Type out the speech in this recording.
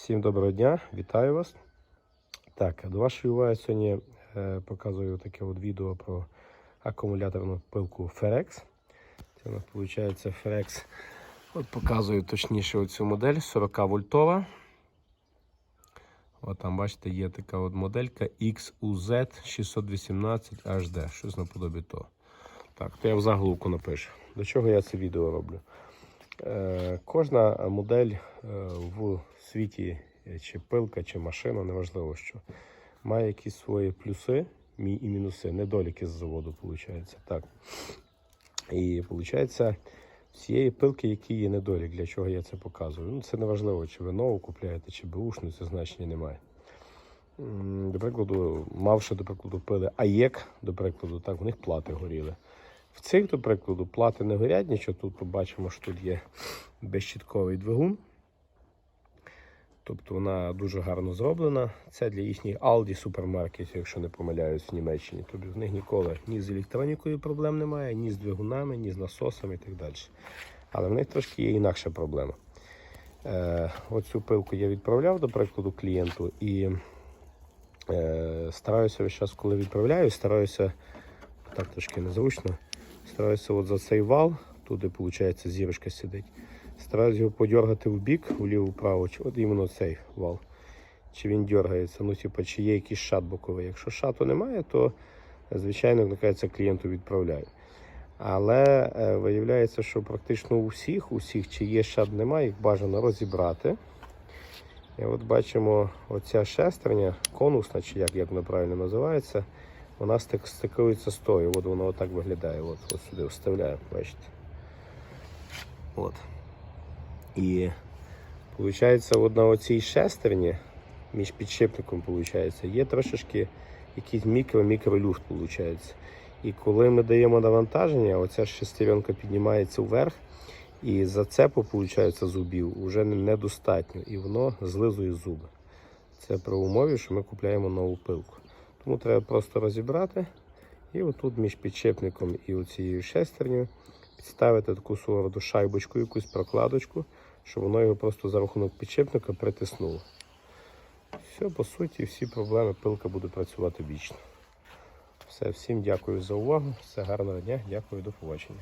Всім доброго дня, вітаю вас. Так, до вашої уваги сьогодні е, показую таке от відео про акумуляторну пилку Ferex. Це у нас виходить Ferex. От показую точніше оцю модель 40 вольтова. От там, бачите, є така от моделька XUZ 618 HD. Щось наподобі того. Так, то я в заголовку напишу. До чого я це відео роблю? Е, Кожна модель е, в світі, е, чи пилка, чи машина, неважливо що, має якісь свої плюси і мінуси, недоліки з заводу, виходить. Так. І виходить, цієї пилки, які є недолік, для чого я це показую. Ну, це неважливо, чи ви нову купляєте, чи бушну, це значення немає. До прикладу, мавши, до прикладу, пили АЄК, до прикладу, так, в них плати горіли. В цих, до прикладу, плати не горять нічого. Тут побачимо, що тут є безщітковий двигун. Тобто вона дуже гарно зроблена. Це для їхніх Aldi супермаркетів, якщо не помиляюсь, в Німеччині. Тобто в них ніколи ні з електронікою проблем немає, ні з двигунами, ні з насосами і так далі. Але в них трошки є інакша проблема. Е, оцю пилку я відправляв, до прикладу, клієнту і е, стараюся весь час, коли відправляю, стараюся так трошки незручно. Стараюся от за цей вал, туди, виходить, зірочка сидить. Стараюся його подергати в бік, вліво-вправо, от іменно цей вал. Чи він дергається, ну, типу, чи є якийсь шат боковий. Якщо шату немає, то звичайно клієнту відправляю. Але е, виявляється, що практично у всіх, у всіх, чи є шат немає, їх бажано розібрати. І от бачимо, оця шестерня, конусна, чи як, як вона правильно називається, вона стик, стикується з тою. От вона отак виглядає. От, от сюди вставляю, бачите. От. І виходить, от на оцій шестерні між підшипником виходить, є трошечки якийсь мікро-мікролюфт. І коли ми даємо навантаження, оця шестеренка піднімається вверх, і зацепу, виходить, зубів вже недостатньо, і воно злизує зуби. Це при умові, що ми купляємо нову пилку. Тому треба просто розібрати і отут між підшипником і оцією шестернею підставити таку свого роду шайбочку, якусь прокладочку, щоб воно його просто за рахунок підшипника притиснуло. Все, по суті, всі проблеми пилка буде працювати вічно. Все, всім дякую за увагу. Все гарного дня, дякую, до побачення.